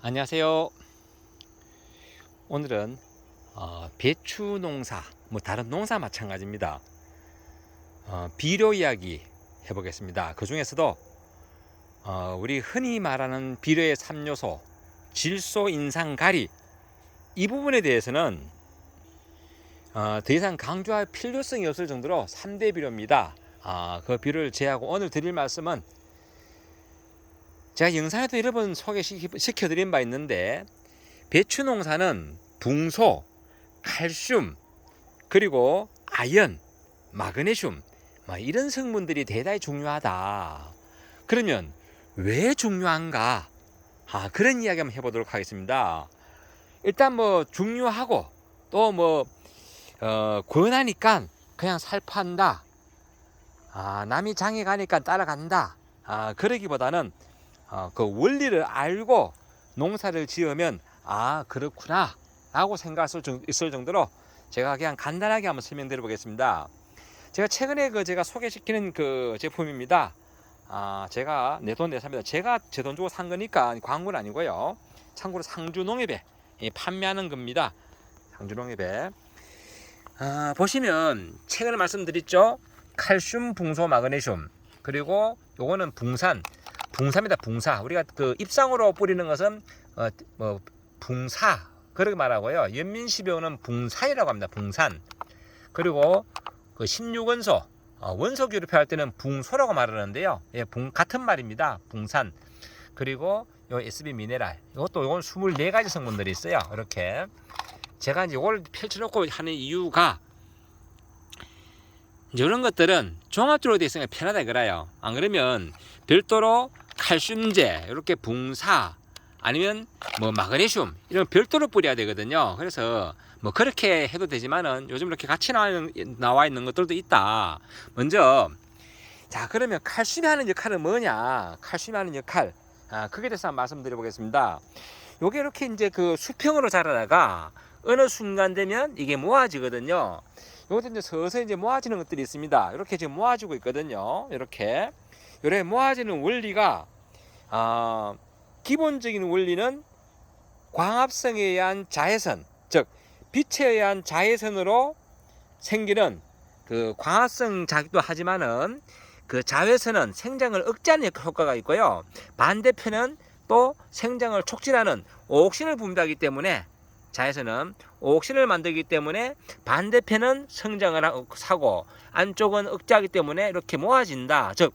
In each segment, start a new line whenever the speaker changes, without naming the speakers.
안녕하세요. 오늘은 어, 배추 농사, 뭐 다른 농사 마찬가지입니다. 어, 비료 이야기 해보겠습니다. 그 중에서도 어, 우리 흔히 말하는 비료의 3요소, 질소, 인상, 가리 이 부분에 대해서는 어, 더 이상 강조할 필요성이 없을 정도로 3대 비료입니다. 아, 그 비료를 제하고 오늘 드릴 말씀은 제가 영상에도 여러 번 소개시켜드린 바 있는데 배추 농사는 붕소, 칼슘, 그리고 아연, 마그네슘 뭐 이런 성분들이 대단히 중요하다. 그러면 왜 중요한가? 아, 그런 이야기 한번 해보도록 하겠습니다. 일단 뭐 중요하고 또뭐 어, 권하니까 그냥 살 판다. 아, 남이 장에 가니까 따라간다. 아, 그러기보다는 어, 그 원리를 알고 농사를 지으면 아 그렇구나 라고 생각할 수 있을 정도로 제가 그냥 간단하게 한번 설명드려 보겠습니다. 제가 최근에 그 제가 소개시키는 그 제품입니다. 아 제가 내 돈 내삽니다. 제가 제 돈 주고 산 거니까 광고는 아니고요. 참고로 상주농협에 예, 판매하는 겁니다. 상주농협에. 아, 보시면 최근에 말씀드렸죠? 칼슘 붕소 마그네슘. 그리고 요거는 붕산 붕사입니다. 붕사. 우리가 그 입상으로 뿌리는 것은 어, 뭐 붕사 그렇게 말하고요. 연민시병은 붕산이라고 합니다. 붕산. 그리고 그 16원소 어, 원소 교류표 할 때는 붕소라고 말하는데요. 예, 붕 같은 말입니다. 붕산. 그리고 요 SB 미네랄. 이것도 요건 24가지 성분들이 있어요. 이렇게 제가 이제 이걸 펼쳐 놓고 하는 이유가 이런 것들은 종합적으로 되어 있으니까 편하다 그래요. 안 그러면 별도로 칼슘제, 이렇게 붕사, 아니면 뭐 마그네슘 이런 별도로 뿌려야 되거든요. 그래서 뭐 그렇게 해도 되지만은 요즘 이렇게 같이 나와 있는, 나와 있는 것들도 있다. 먼저 자 그러면 칼슘이 하는 역할은 뭐냐? 칼슘이 하는 역할. 아, 그게 대해서 한번 말씀드려 보겠습니다. 요게 이렇게 이제 그 수평으로 자라다가 어느 순간 되면 이게 모아지거든요. 요것도 이제 서서히 이제 모아지는 것들이 있습니다. 이렇게 지금 모아지고 있거든요. 이렇게. 요래 모아지는 원리가, 어, 기본적인 원리는 광합성에 의한 자외선, 즉, 빛에 의한 자외선으로 생기는 그 광합성 작용도 하지만은 그 자외선은 생장을 억제하는 효과가 있고요. 반대편은 또 생장을 촉진하는 옥신을 분비하기 때문에 자외선은 옥신을 만들기 때문에 반대편은 성장을 하고 안쪽은 억제하기 때문에 이렇게 모아진다. 즉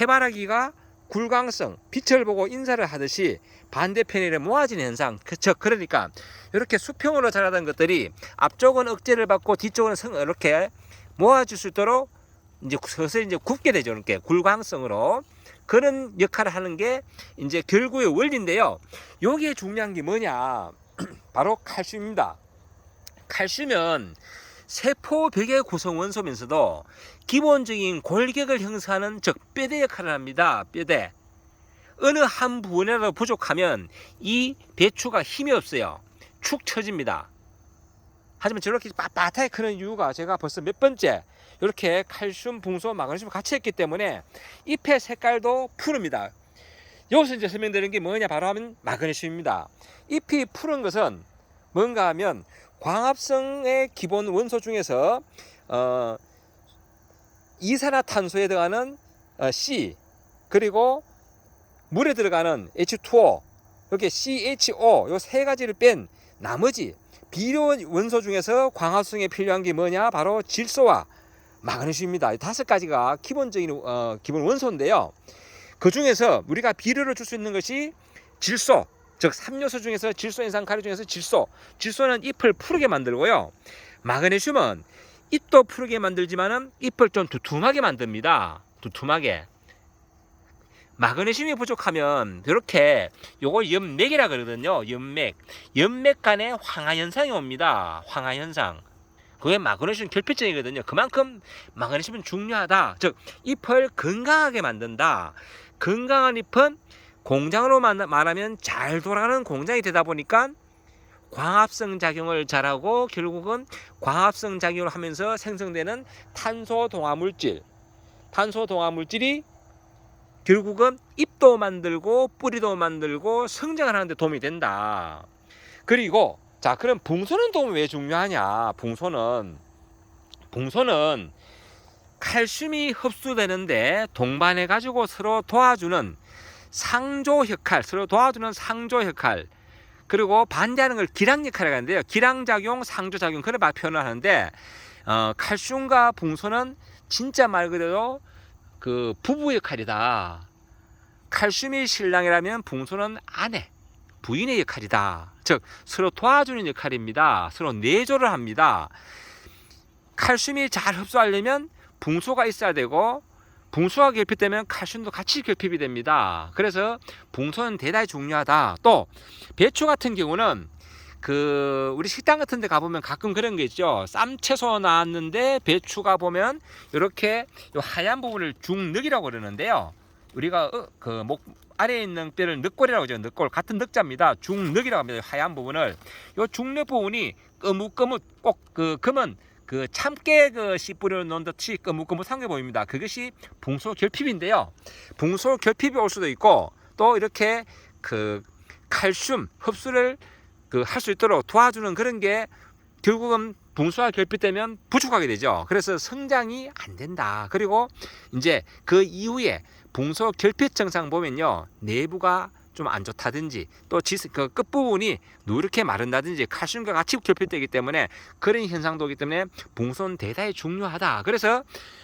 해바라기가 굴광성 빛을 보고 인사를 하듯이 반대편에 모아지는 현상. 즉 그러니까 이렇게 수평으로 자라던 것들이 앞쪽은 억제를 받고 뒤쪽은 성 이렇게 모아질 수 있도록 이제 서서히 이제 굽게 되죠. 이렇게 굴광성으로 그런 역할을 하는 게 이제 결국의 원리인데요. 여기에 중요한 게 뭐냐? 바로 칼슘입니다. 칼슘은 세포 벽의 구성 원소면서도 기본적인 골격을 형성하는 즉 뼈대 역할을 합니다. 뼈대. 어느 한 부분이라도 부족하면 이 배추가 힘이 없어요. 축 처집니다. 하지만 저렇게 빳빳하게 크는 이유가 제가 벌써 몇 번째 이렇게 칼슘, 붕소, 마그네슘 같이 했기 때문에 잎의 색깔도 푸릅니다. 여기서 이제 설명드리는 게 뭐냐 바로 하면 마그네슘입니다. 잎이 푸른 것은 뭔가 하면 광합성의 기본 원소 중에서 어, 이산화탄소에 들어가는 어, C 그리고 물에 들어가는 H2O 이렇게 CHO 요 세 가지를 뺀 나머지 비료 원소 중에서 광합성에 필요한 게 뭐냐 바로 질소와 마그네슘입니다. 다섯 가지가 기본적인 어, 기본 원소인데요. 그 중에서 우리가 비료를 줄 수 있는 것이 질소, 즉 3요소 중에서 질소 인상 가리 중에서 질소. 질소는 잎을 푸르게 만들고요. 마그네슘은 잎도 푸르게 만들지만은 잎을 좀 두툼하게 만듭니다. 두툼하게. 마그네슘이 부족하면 이렇게 요거 연맥이라 그러거든요. 연맥. 연맥 간에 황화 현상이 옵니다. 황화 현상. 그게 마그네슘 결핍증이거든요. 그만큼 마그네슘은 중요하다. 즉 잎을 건강하게 만든다. 건강한 잎은 공장으로 말하면 잘 돌아가는 공장이 되다 보니까 광합성 작용을 잘하고 결국은 광합성 작용을 하면서 생성되는 탄소 동화 물질, 탄소 동화 물질이 결국은 잎도 만들고 뿌리도 만들고 성장을 하는데 도움이 된다. 그리고 자 그럼 붕소는 도움이 왜 중요하냐? 붕소는 붕소는 칼슘이 흡수되는데 동반해 가지고 서로 도와주는 상조 역할, 서로 도와주는 상조 역할. 그리고 반대하는 걸 기랑 역할이라고 하는데요. 기랑 작용, 상조 작용 그런 말 표현을 하는데 어, 칼슘과 붕소는 진짜 말 그대로 그 부부 역할이다. 칼슘이 신랑이라면 붕소는 아내, 부인의 역할이다. 즉 서로 도와주는 역할입니다. 서로 내조를 합니다. 칼슘이 잘 흡수하려면 붕소가 있어야 되고 붕소가 결핍되면 칼슘도 같이 결핍이 됩니다. 그래서 붕소는 대단히 중요하다. 또 배추 같은 경우는 그 우리 식당 같은 데 가보면 가끔 그런 게 있죠. 쌈채소 나왔는데 배추가 보면 이렇게 요 하얀 부분을 중늑이라고 그러는데요. 우리가 어, 그목 아래에 있는 뼈를 늑골이라고 하죠. 늑골 같은 늑자입니다. 중늑이라고 합니다. 요 하얀 부분을 요 중늑 부분이 거뭇거뭇 꼭 그 금은 그 참깨 그 씨뿌리를 넣은 듯이 거뭇거뭇한 게 보입니다. 그것이 붕소 결핍인데요. 붕소 결핍이 올 수도 있고 또 이렇게 그 칼슘 흡수를 그 할 수 있도록 도와주는 그런 게 결국은 붕소가 결핍되면 부족하게 되죠. 그래서 성장이 안 된다. 그리고 이제 그 이후에 붕소 결핍 증상 보면요 내부가 좀 안 좋다든지 또그 끝부분이 누렇게 마른다든지 칼슘과 같이 결핍되기 때문에 그런 현상도기 때문에 붕소는 대단히 중요하다. 그래서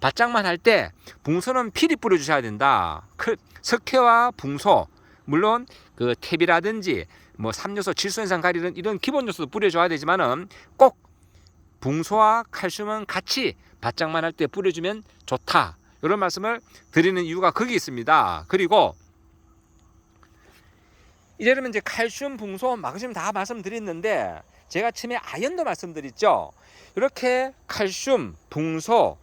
바짝만 할 때 붕소는 필히 뿌려주셔야 된다. 그 석회와 붕소 물론 그 탭이라든지 뭐 삼요소, 질소현상 가리는 이런 기본 요소도 뿌려줘야 되지만은 꼭 붕소와 칼슘은 같이 바짝만 할 때 뿌려주면 좋다. 이런 말씀을 드리는 이유가 거기 있습니다. 그리고 이제는 이제 칼슘, 붕소, 마그슘 다 말씀드렸는데 제가 처음에 아연도 말씀드렸죠. 이렇게 칼슘, 붕소,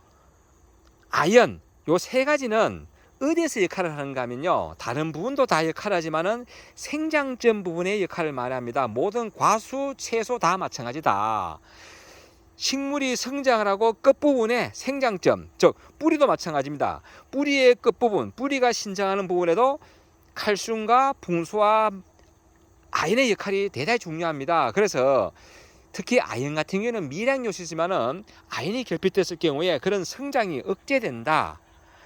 아연 요 세 가지는 어디에서 역할을 하는가 하면요. 다른 부분도 다 역할을 하지만은 생장점 부분의 역할을 말합니다. 모든 과수, 채소 다 마찬가지다. 식물이 성장을 하고 끝부분에 생장점, 즉 뿌리도 마찬가지입니다. 뿌리의 끝부분, 뿌리가 신장하는 부분에도 칼슘과 붕소와 아연의 역할이 대단히 중요합니다. 그래서 특히 아연 같은 경우는 미량 요소지만은 아연이 결핍됐을 경우에 그런 성장이 억제된다.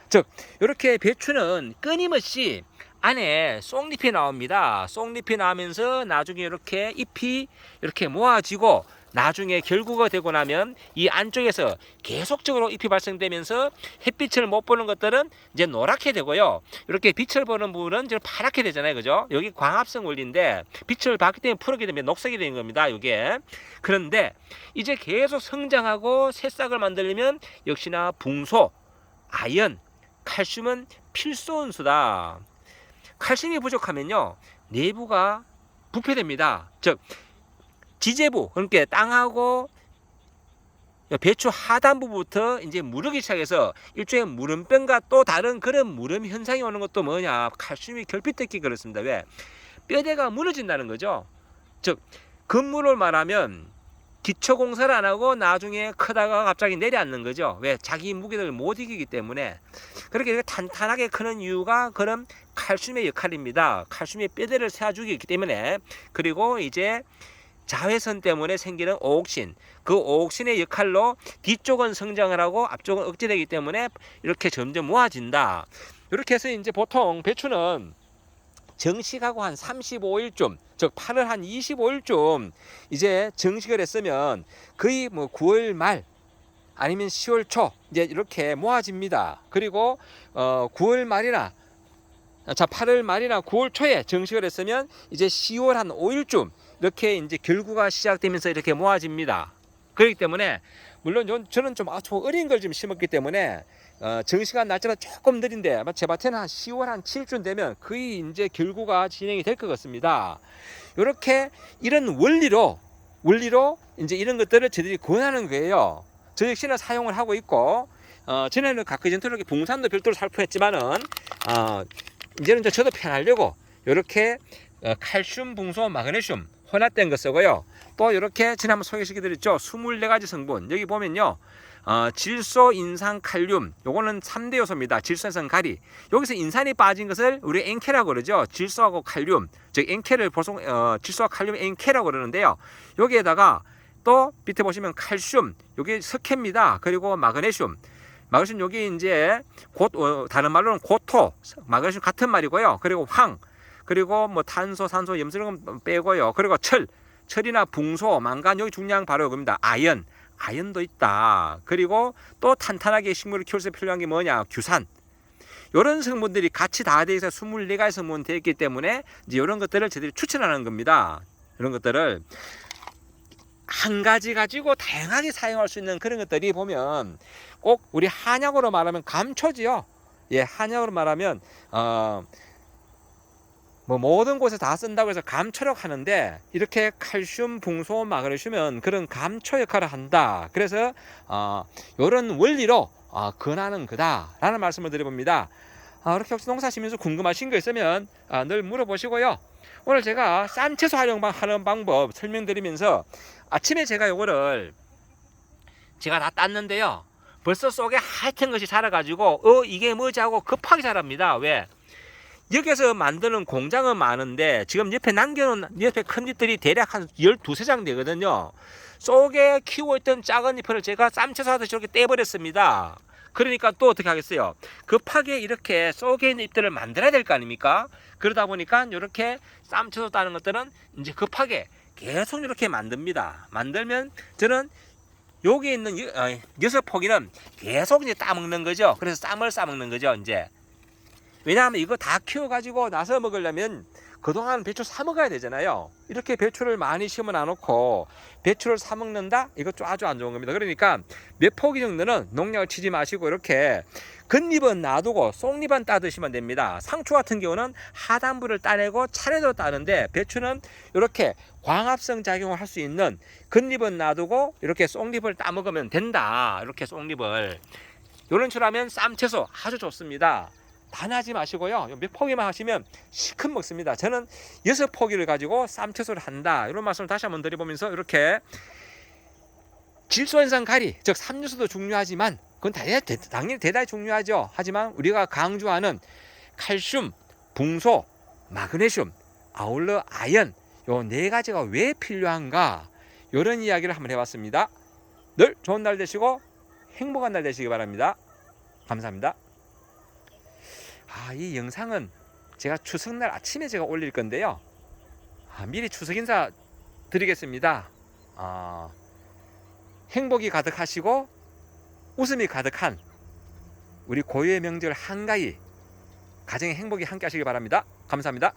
즉 이렇게 배추는 끊임없이 안에 쏙잎이 나옵니다. 쏙잎이 나면서 나중에 이렇게 잎이 이렇게 모아지고 나중에 결구가 되고 나면 이 안쪽에서 계속적으로 잎이 발생되면서 햇빛을 못 보는 것들은 이제 노랗게 되고요. 이렇게 빛을 보는 부분은 이제 파랗게 되잖아요. 그죠? 여기 광합성 원리인데 빛을 받기 때문에 푸르게 되면 녹색이 되는 겁니다. 이게. 그런데 이제 계속 성장하고 새싹을 만들려면 역시나 붕소, 아연, 칼슘은 필수 원수다. 칼슘이 부족하면요. 내부가 부패됩니다. 즉 지재부 그러니까 땅하고 배추 하단부부터 이제 무르기 시작해서 일종의 무름병과 또 다른 그런 무름 현상이 오는 것도 뭐냐 칼슘이 결핍됐기 그렇습니다. 왜 뼈대가 무너진다는 거죠. 즉 건물을 말하면 기초 공사를 안 하고 나중에 크다가 갑자기 내려앉는 거죠. 왜 자기 무게를 못 이기기 때문에 그렇게 탄탄하게 크는 이유가 그런 칼슘의 역할입니다. 칼슘의 뼈대를 세워주기 때문에 그리고 이제 자외선 때문에 생기는 오옥신 그 오옥신의 역할로 뒤쪽은 성장을 하고 앞쪽은 억제되기 때문에 이렇게 점점 모아진다. 이렇게 해서 이제 보통 배추는 정식하고 한 35일쯤 즉 8월 한 25일쯤 이제 정식을 했으면 거의 뭐 9월 말 아니면 10월 초 이제 이렇게 모아집니다. 그리고 어 9월 말이나 자 8월 말이나 9월 초에 정식을 했으면 이제 10월 한 5일쯤 이렇게 이제 결구가 시작되면서 이렇게 모아집니다. 그렇기 때문에 물론 저는 좀 아주 어린 걸 좀 심었기 때문에 어, 정시간 날짜가 조금 느린데 아마 제 밭에는 한 10월 한 7쯤 되면 거의 이제 결구가 진행이 될 것 같습니다. 이렇게 이런 원리로 원리로 이제 이런 것들을 저희들이 권하는 거예요. 저 역시는 사용을 하고 있고 어, 전에는 전투로 이렇게 봉산도 별도로 살포했지만은 어, 이제는 저도 편하려고 이렇게 어, 칼슘, 붕소, 마그네슘 혼합된 거 쓰고요. 또 이렇게 지난번 소개시켜 드렸죠. 24가지 성분. 여기 보면요. 어, 질소, 인산, 칼륨. 요거는 3대 요소입니다. 질소, 인산, 가리. 여기서 인산이 빠진 것을 우리 엔케라고 그러죠. 질소하고 칼륨. 즉 엔케를 보송 어, 질소와 칼륨 엔케라고 그러는데요. 여기에다가 또 밑에 보시면 칼슘. 요게 석회입니다. 그리고 마그네슘. 마그네슘 여기 이제 곧 어, 다른 말로는 고토. 마그네슘 같은 말이고요. 그리고 황. 그리고 뭐 탄소, 산소, 염소 이런 건 빼고요. 그리고 철. 철이나 붕소, 망간 여기 중요한 바로 이겁니다. 아연. 아연도 있다. 그리고 또 탄탄하게 식물을 키울 때 필요한 게 뭐냐? 규산. 이런 성분들이 같이 다돼 있어 24가지 성분 되어 있기 때문에 이제 이런 것들을 저희들이 추천하는 겁니다. 이런 것들을 한 가지 가지고 다양하게 사용할 수 있는 그런 것들이 보면 꼭 우리 한약으로 말하면 감초지요. 예, 한약으로 말하면 어, 뭐 모든 곳에 다 쓴다고 해서 감초라고 하는데 이렇게 칼슘, 붕소, 마그네슘은 그런 감초 역할을 한다. 그래서 어, 이런 원리로 어, 근하는 그다라는 말씀을 드려봅니다. 아, 이렇게 혹시 농사 시면서 궁금하신 거 있으면 아, 늘 물어보시고요. 오늘 제가 쌈 채소 활용 하는 방법 설명드리면서 아침에 제가 요거를 제가 다 땄는데요. 벌써 속에 하얀 것이 자라가지고 어 이게 뭐지 하고 급하게 자랍니다. 왜? 여기서 만드는 공장은 많은데 지금 옆에 남겨놓은 옆에 큰 잎들이 대략 한 12세 되거든요. 속에 키우고 있던 작은 잎을 제가 쌈채소 하듯이 이렇게 떼버렸습니다. 그러니까 또 어떻게 하겠어요? 급하게 이렇게 속에 있는 잎들을 만들어야 될 거 아닙니까? 그러다 보니까 이렇게 쌈채소 따는 것들은 이제 급하게 계속 이렇게 만듭니다. 만들면 저는 여기 있는 여- 어, 여섯 포기는 계속 이제 따먹는 거죠. 그래서 쌈을 싸먹는 거죠, 이제. 왜냐하면 이거 다 키워가지고 나서 먹으려면 그동안 배추 사 먹어야 되잖아요. 이렇게 배추를 많이 심어 놔놓고 배추를 사 먹는다? 좀 아주 안 좋은 겁니다. 그러니까 몇 포기 정도는 농약을 치지 마시고 이렇게 겉잎은 놔두고 속잎은 따드시면 됩니다. 상추 같은 경우는 하단부를 따내고 차례로 따는데 배추는 이렇게 광합성 작용을 할 수 있는 겉잎은 놔두고 이렇게 속잎을 따먹으면 된다. 이렇게 속잎을. 이런 식으로 하면 쌈채소 아주 좋습니다. 단하지 마시고요. 몇 포기만 하시면 시큰 먹습니다. 저는 여섯 포기를 가지고 쌈채소를 한다. 이런 말씀을 다시 한번 드려보면서 이렇게 질소현상 가리, 즉 삼요소도 중요하지만 그건 당연히 대단히 중요하죠. 하지만 우리가 강조하는 칼슘, 붕소, 마그네슘, 아울러 아연 요 네 가지가 왜 필요한가 이런 이야기를 한번 해봤습니다. 늘 좋은 날 되시고 행복한 날 되시기 바랍니다. 감사합니다. 아, 이 영상은 제가 추석날 아침에 제가 올릴 건데요. 아, 미리 추석 인사 드리겠습니다. 아, 행복이 가득하시고 웃음이 가득한 우리 고유의 명절 한가위 가정의 행복이 함께 하시길 바랍니다. 감사합니다.